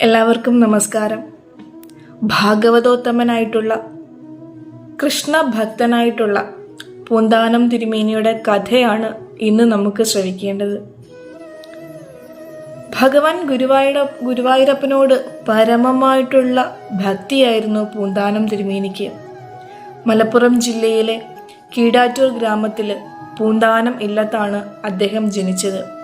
എല്ലാവർക്കും നമസ്കാരം. ഭാഗവതോത്തമനായിട്ടുള്ള കൃഷ്ണഭക്തനായിട്ടുള്ള പൂന്താനം തിരുമേനിയുടെ കഥയാണ് ഇന്ന് നമുക്ക് ശ്രവിക്കേണ്ടത്. ഭഗവാൻ ഗുരുവായൂര ഗുരുവായൂരപ്പനോട് പരമമായിട്ടുള്ള ഭക്തിയായിരുന്നു പൂന്താനം തിരുമേനിക്ക്. മലപ്പുറം ജില്ലയിലെ കീടാറ്റൂർ ഗ്രാമത്തിൽ പൂന്താനം ഇല്ലത്താണ് അദ്ദേഹം ജനിച്ചത്.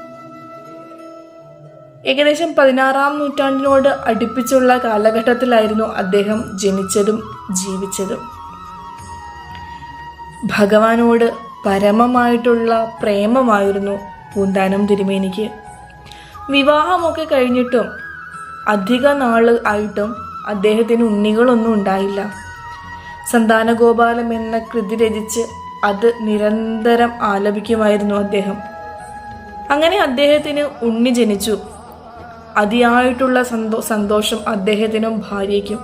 ഏകദേശം പതിനാറാം നൂറ്റാണ്ടിനോട് അടുപ്പിച്ചുള്ള കാലഘട്ടത്തിലായിരുന്നു അദ്ദേഹം ജനിച്ചതും ജീവിച്ചതും. ഭഗവാനോട് പരമമായിട്ടുള്ള പ്രേമമായിരുന്നു പൂന്താനം തിരുമേനിക്ക്. വിവാഹമൊക്കെ കഴിഞ്ഞിട്ടും അധിക നാൾ ആയിട്ടും അദ്ദേഹത്തിന് ഉണ്ണികളൊന്നും ഉണ്ടായില്ല. സന്താനഗോപാലം എന്ന കൃതി രചിച്ച് അത് നിരന്തരം ആലപിക്കുമായിരുന്നു അദ്ദേഹം. അങ്ങനെ അദ്ദേഹത്തിന് ഉണ്ണി ജനിച്ചു. അതിയായിട്ടുള്ള സന്തോ സന്തോഷം അദ്ദേഹത്തിനും ഭാര്യയ്ക്കും.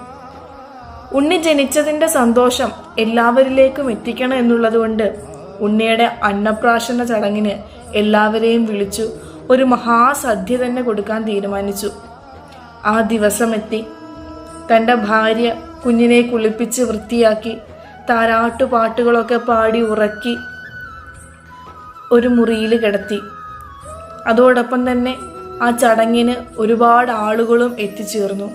ഉണ്ണി ജനിച്ചതിന്റെ സന്തോഷം എല്ലാവരിലേക്കും എത്തിക്കണം എന്നുള്ളതുകൊണ്ട് ഉണ്ണിയുടെ അന്നപ്രാശന ചടങ്ങിന് എല്ലാവരെയും വിളിച്ചു. ഒരു മഹാസദ്യ തന്നെ കൊടുക്കാൻ തീരുമാനിച്ചു. ആ ദിവസം എത്തി തന്റെ ഭാര്യ കുഞ്ഞിനെ കുളിപ്പിച്ച് വൃത്തിയാക്കി താരാട്ടുപാട്ടുകളൊക്കെ പാടി ഉറക്കി ഒരു മുറിയിൽ കിടത്തി. അതോടൊപ്പം തന്നെ ആ ചടങ്ങിന് ഒരുപാട് ആളുകളും എത്തിച്ചേർന്നു.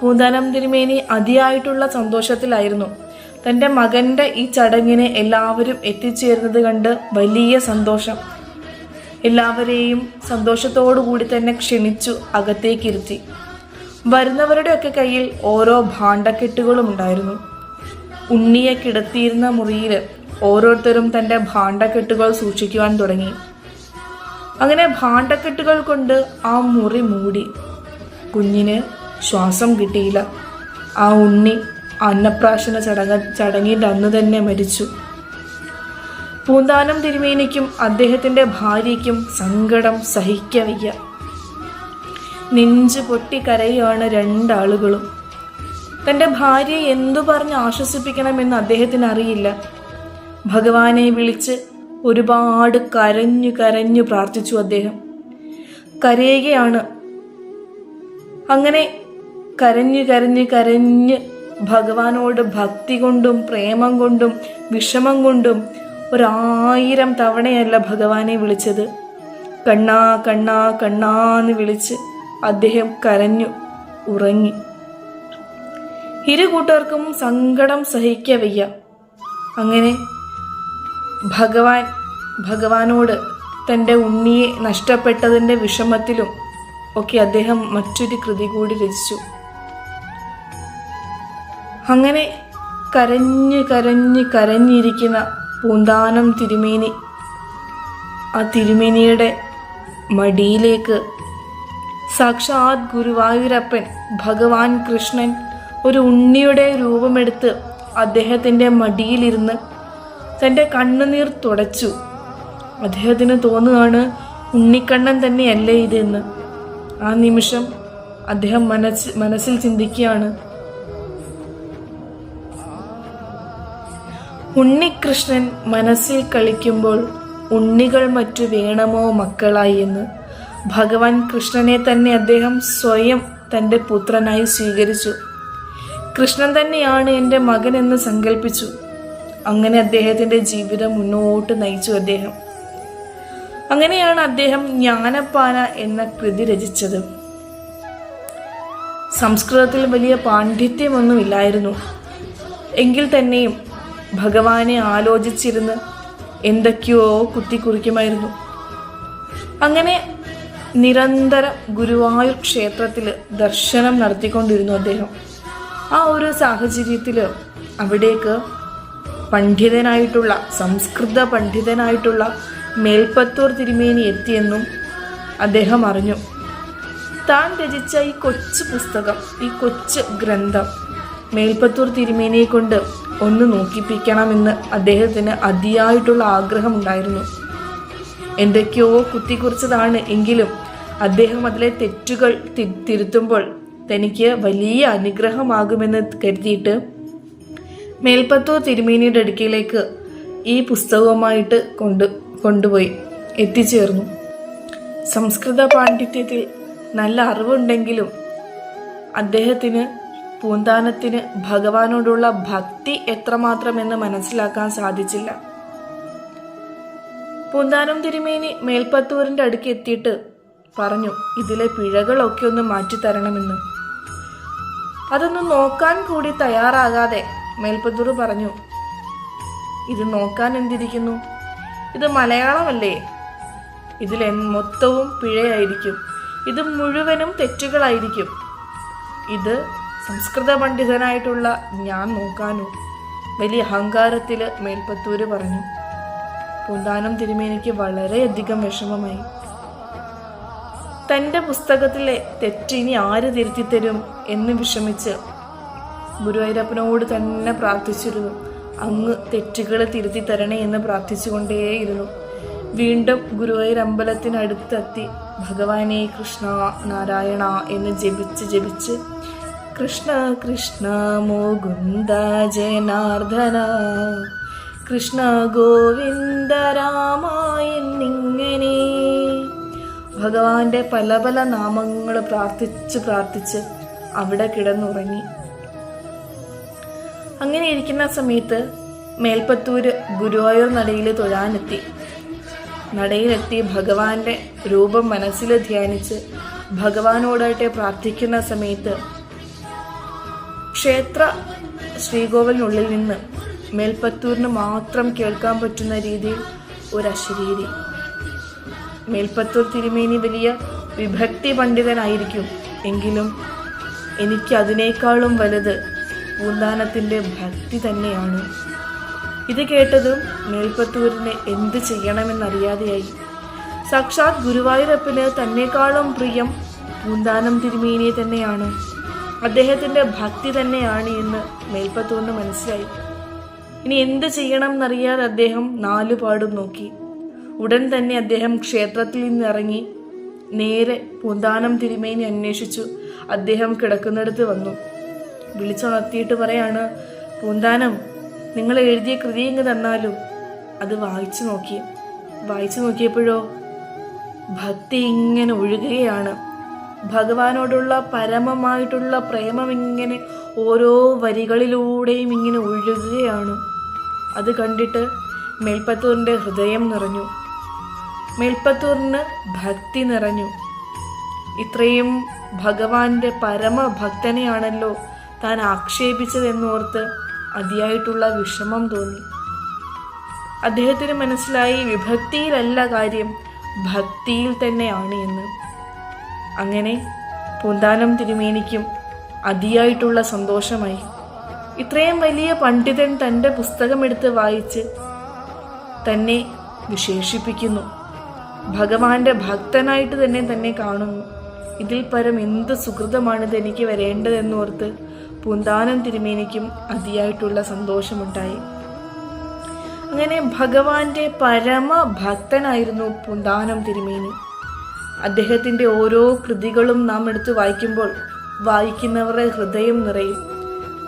പൂന്താനം തിരുമേനി അതിയായിട്ടുള്ള സന്തോഷത്തിലായിരുന്നു. തന്റെ മകന്റെ ഈ ചടങ്ങിന് എല്ലാവരും എത്തിച്ചേർന്നത് കണ്ട് വലിയ സന്തോഷം. എല്ലാവരെയും സന്തോഷത്തോടു കൂടി തന്നെ ക്ഷണിച്ചു അകത്തേക്കിരുത്തി. വരുന്നവരുടെയൊക്കെ കയ്യിൽ ഓരോ ഭാണ്ഡക്കെട്ടുകളും ഉണ്ടായിരുന്നു. ഉണ്ണിയെ കിടത്തിയിരുന്ന മുറിയിൽ ഓരോരുത്തരും തന്റെ ഭാണ്ഡക്കെട്ടുകൾ സൂക്ഷിക്കുവാൻ തുടങ്ങി. അങ്ങനെ ഭാണ്ഡക്കെട്ടുകൾ കൊണ്ട് ആ മുറി മൂടി. കുഞ്ഞിന് ശ്വാസം കിട്ടിയില്ല. ആ ഉണ്ണി അന്നപ്രാശന ചടങ്ങ ചടങ്ങിന്റെ അന്ന് തന്നെ മരിച്ചു. പൂന്താനം തിരുമേനിക്കും അദ്ദേഹത്തിന്റെ ഭാര്യയ്ക്കും സങ്കടം സഹിക്കവയ്യ. നെഞ്ചു പൊട്ടി കരയുകയാണ് രണ്ടാളുകളും. തന്റെ ഭാര്യയെ എന്തു പറഞ്ഞ് ആശ്വസിപ്പിക്കണമെന്ന് അദ്ദേഹത്തിന് അറിയില്ല ഭഗവാനെ വിളിച്ച് ഒരുപാട് കരഞ്ഞു കരഞ്ഞു പ്രാർത്ഥിച്ചു അദ്ദേഹം. കരയുകയാണ്. അങ്ങനെ കരഞ്ഞു കരഞ്ഞു കരഞ്ഞ് ഭഗവാനോട് ഭക്തി കൊണ്ടും പ്രേമം കൊണ്ടും വിഷമം കൊണ്ടും ഒരായിരം തവണയല്ല ഭഗവാനെ വിളിച്ചത്. കണ്ണാ കണ്ണാ കണ്ണാന്ന് വിളിച്ച് അദ്ദേഹം കരഞ്ഞു ഉറങ്ങി. ഇരു കൂട്ടർക്കും സങ്കടം സഹിക്കവയ്യ അങ്ങനെ ഭഗവാൻ ഭഗവാനോട് തന്റെ ഉണ്ണിയെ നഷ്ടപ്പെട്ടതിന്റെ വിഷമത്തിലും ഒക്കെ അദ്ദേഹം മറ്റൊരു കൃതി കൂടി രചിച്ചു. അങ്ങനെ കരഞ്ഞ് കരഞ്ഞ് കരഞ്ഞിരിക്കുന്ന പൂന്താനം തിരുമേനി ആ തിരുമേനിയുടെ മടിയിലേക്ക് സാക്ഷാത് ഗുരുവായൂരപ്പൻ ഭഗവാൻ കൃഷ്ണൻ ഒരു ഉണ്ണിയുടെ രൂപമെടുത്ത് അദ്ദേഹത്തിന്റെ മടിയിലിരുന്ന് തന്റെ കണ്ണുനീർ തുടച്ചു. അദ്ദേഹത്തിന് തോന്നുകയാണ് ഉണ്ണിക്കണ്ണൻ തന്നെയല്ലേ ഇതെന്ന് ആ നിമിഷം അദ്ദേഹം മനസ്സ് മനസ്സിൽ ചിന്തിക്കുകയാണ്. ഉണ്ണികൃഷ്ണൻ മനസ്സിൽ കളിക്കുമ്പോൾ ഉണ്ണികൾ മറ്റു വേണമോ മക്കളായി എന്ന്. ഭഗവാൻ കൃഷ്ണനെ തന്നെ അദ്ദേഹം സ്വയം തന്റെ പുത്രനായി സ്വീകരിച്ചു. കൃഷ്ണൻ തന്നെയാണ് എന്റെ മകൻ എന്ന് സങ്കല്പിച്ചു അങ്ങനെ അദ്ദേഹത്തിന്റെ ജീവിതം മുന്നോട്ട് നയിച്ചു അദ്ദേഹം. അങ്ങനെയാണ് അദ്ദേഹം ജ്ഞാനപ്പാന എന്ന കൃതി രചിച്ചത്. സംസ്കൃതത്തിൽ വലിയ പാണ്ഡിത്യമൊന്നുമില്ലായിരുന്നു. എങ്കിൽ തന്നെയും ഭഗവാനെ ആലോചിച്ചിരുന്ന് എന്തൊക്കെയോ കുത്തിക്കുറിക്കുമായിരുന്നു. അങ്ങനെ നിരന്തരം ഗുരുവായൂർ ക്ഷേത്രത്തിൽ ദർശനം നടത്തിക്കൊണ്ടിരുന്നു അദ്ദേഹം. ആ ഒരു സാഹചര്യത്തിൽ അവിടേക്ക് പണ്ഡിതനായിട്ടുള്ള സംസ്കൃത പണ്ഡിതനായിട്ടുള്ള മേൽപ്പത്തൂർ തിരുമേനി എത്തിയെന്നും അദ്ദേഹം അറിഞ്ഞു. താൻ രചിച്ച ഈ കൊച്ചു പുസ്തകം ഈ കൊച്ചു ഗ്രന്ഥം മേൽപ്പത്തൂർ തിരുമേനിയെ കൊണ്ട് ഒന്ന് നോക്കിപ്പിക്കണമെന്ന് അദ്ദേഹത്തിന് അതിയായിട്ടുള്ള ആഗ്രഹമുണ്ടായിരുന്നു. എന്തൊക്കെയോ കുത്തിക്കുറിച്ചതാണ് എങ്കിലും അദ്ദേഹം അതിലെ തെറ്റുകൾ തിരുത്തുമ്പോൾ തനിക്ക് വലിയ അനുഗ്രഹമാകുമെന്ന് കരുതിയിട്ട് മേൽപ്പത്തൂർ തിരുമേനിയുടെ അടുക്കിലേക്ക് ഈ പുസ്തകവുമായിട്ട് കൊണ്ട് കൊണ്ടുപോയി എത്തിച്ചേർന്നു. സംസ്കൃത പാണ്ഡിത്യത്തിൽ നല്ല അറിവുണ്ടെങ്കിലും അദ്ദേഹത്തിന് പൂന്താനത്തിന് ഭഗവാനോടുള്ള ഭക്തി എത്രമാത്രമെന്ന് മനസ്സിലാക്കാൻ സാധിച്ചില്ല. പൂന്താനം തിരുമേനി മേൽപ്പത്തൂരിന്റെ അടുക്ക് എത്തിയിട്ട് പറഞ്ഞു ഇതിലെ പിഴകളൊക്കെ ഒന്ന് മാറ്റിത്തരണമെന്ന്. അതൊന്നും നോക്കാൻ കൂടി തയ്യാറാകാതെ മേൽപ്പത്തൂർ പറഞ്ഞു ഇത് നോക്കാൻ എന്തിരിക്കുന്നു? ഇത് മലയാളമല്ലേ? ഇതിൽ മൊത്തവും പിഴയായിരിക്കും. ഇത് മുഴുവനും തെറ്റുകളായിരിക്കും. ഇത് സംസ്കൃത പണ്ഡിതനായിട്ടുള്ള ഞാൻ നോക്കാനോ? വലിയ അഹങ്കാരത്തിൽ മേൽപ്പത്തൂര് പറഞ്ഞു പൂന്താനം തിരുമേനിക്ക് വളരെയധികം വിഷമമായി. തന്റെ പുസ്തകത്തിലെ തെറ്റിനി ആര് തിരുത്തിത്തരും? എന്ന് വിഷമിച്ച് ഗുരുവായൂരപ്പനോട് തന്നെ പ്രാർത്ഥിച്ചിരുന്നു. അങ്ങ് തെറ്റുകളെ തിരുത്തി തരണേ എന്ന് പ്രാർത്ഥിച്ചുകൊണ്ടേയിരുന്നു. വീണ്ടും ഗുരുവായൂർ അമ്പലത്തിനടുത്തെത്തി ഭഗവാനെ കൃഷ്ണ നാരായണ എന്ന് ജപിച്ച് ജപിച്ച് കൃഷ്ണ കൃഷ്ണ മോകുന്ദ ജനാർദ്ദന കൃഷ്ണ ഗോവിന്ദ രാമായെന്നിങ്ങനെ ഭഗവാന്റെ പല പല നാമങ്ങൾ പ്രാർത്ഥിച്ച് പ്രാർത്ഥിച്ച് അവിടെ കിടന്നുറങ്ങി. അങ്ങനെ ഇരിക്കുന്ന സമയത്ത് മേൽപ്പത്തൂര് ഗുരുവായൂർ നടയിൽ തൊഴാനെത്തി. നടയിലെത്തി ഭഗവാന്റെ രൂപം മനസ്സിൽ ധ്യാനിച്ച് ഭഗവാനോടായിട്ട് പ്രാർത്ഥിക്കുന്ന സമയത്ത് ക്ഷേത്ര ശ്രീകോവിലിനുള്ളിൽ നിന്ന് മേൽപ്പത്തൂരിന് മാത്രം കേൾക്കാൻ പറ്റുന്ന രീതിയിൽ ഒരു അശരീരി മേൽപ്പത്തൂർ തിരുമേനി വലിയ വിഭക്തി പണ്ഡിതനായിരിക്കും. എങ്കിലും എനിക്ക് അതിനേക്കാളും വലുത് പൂന്താനത്തിന്റെ ഭക്തി തന്നെയാണ്. ഇത് കേട്ടതും മേൽപ്പത്തൂരിന് എന്ത് ചെയ്യണമെന്നറിയാതെയായി. സാക്ഷാത് ഗുരുവായൂരപ്പന് തന്നെക്കാളും പ്രിയം പൂന്താനം തിരുമേനിയെ തന്നെയാണ്. അദ്ദേഹത്തിന്റെ ഭക്തി തന്നെയാണ് എന്ന് മേൽപ്പത്തൂരിന് മനസ്സിലായി. ഇനി എന്ത് ചെയ്യണം എന്നറിയാതെ അദ്ദേഹം നാലുപാടും നോക്കി. ഉടൻ തന്നെ അദ്ദേഹം ക്ഷേത്രത്തിൽ നിന്ന് ഇറങ്ങി നേരെ പൂന്താനം തിരുമേനി അന്വേഷിച്ചു. അദ്ദേഹം കിടക്കുന്നിടത്ത് വന്നു. വിളിച്ചുണർത്തിയിട്ട് പറയാണ് പൂന്താനം നിങ്ങൾ എഴുതിയ കൃതി ഇങ്ങ് തന്നാലും അത് വായിച്ചു നോക്കി. വായിച്ചു നോക്കിയപ്പോഴോ ഭക്തി ഇങ്ങനെ ഒഴുകുകയാണ്. ഭഗവാനോടുള്ള പരമമായിട്ടുള്ള പ്രേമം ഇങ്ങനെ ഓരോ വരികളിലൂടെയും ഇങ്ങനെ ഒഴുകുകയാണ്. അത് കണ്ടിട്ട് മേൽപ്പത്തൂരിന്റെ ഹൃദയം നിറഞ്ഞു. മേൽപ്പത്തൂരിന് ഭക്തി നിറഞ്ഞു. ഇത്രയും ഭഗവാന്റെ പരമഭക്തനെയാണല്ലോ താൻ ആക്ഷേപിച്ചതെന്നോർത്ത് അതിയായിട്ടുള്ള വിഷമം തോന്നി. അദ്ദേഹത്തിന് മനസ്സിലായി വിഭക്തിയിലല്ല കാര്യം ഭക്തിയിൽ തന്നെയാണ് എന്ന്. അങ്ങനെ പൂന്താനം തിരുമേനിക്കും അതിയായിട്ടുള്ള സന്തോഷമായി. ഇത്രയും വലിയ പണ്ഡിതൻ തന്റെ പുസ്തകമെടുത്ത് വായിച്ച് തന്നെ വിശേഷിപ്പിക്കുന്നു. ഭഗവാന്റെ ഭക്തനായിട്ട് തന്നെ തന്നെ കാണുന്നു. ഇതിൽ പരം എന്ത് സുഹൃതമാണിത് എനിക്ക് വരേണ്ടതെന്നോർത്ത് പൂന്താനം തിരുമേനിക്കും അതിയായിട്ടുള്ള സന്തോഷമുണ്ടായി. അങ്ങനെ ഭഗവാന്റെ പരമ ഭക്തനായിരുന്നു പൂന്താനം തിരുമേനി. അദ്ദേഹത്തിന്റെ ഓരോ കൃതികളും നാം എടുത്ത് വായിക്കുമ്പോൾ വായിക്കുന്നവരുടെ ഹൃദയം നിറയും.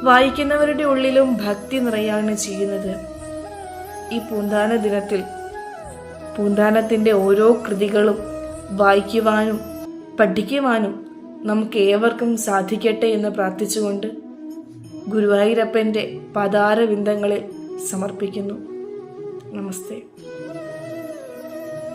വായിക്കുന്നവരുടെ ഉള്ളിലും ഭക്തി നിറയാണ് ചെയ്യുന്നത്. ഈ പൂന്താന ദിനത്തിൽ പൂന്താനത്തിന്റെ ഓരോ കൃതികളും വായിക്കുവാനും പഠിക്കുവാനും നമുക്ക് ഏവർക്കും സാധിക്കട്ടെ എന്ന് പ്രാർത്ഥിച്ചുകൊണ്ട് ഗുരുവായൂരപ്പന്റെ പതാരവിന്ദങ്ങളിൽ സമർപ്പിക്കുന്നു. നമസ്തേ.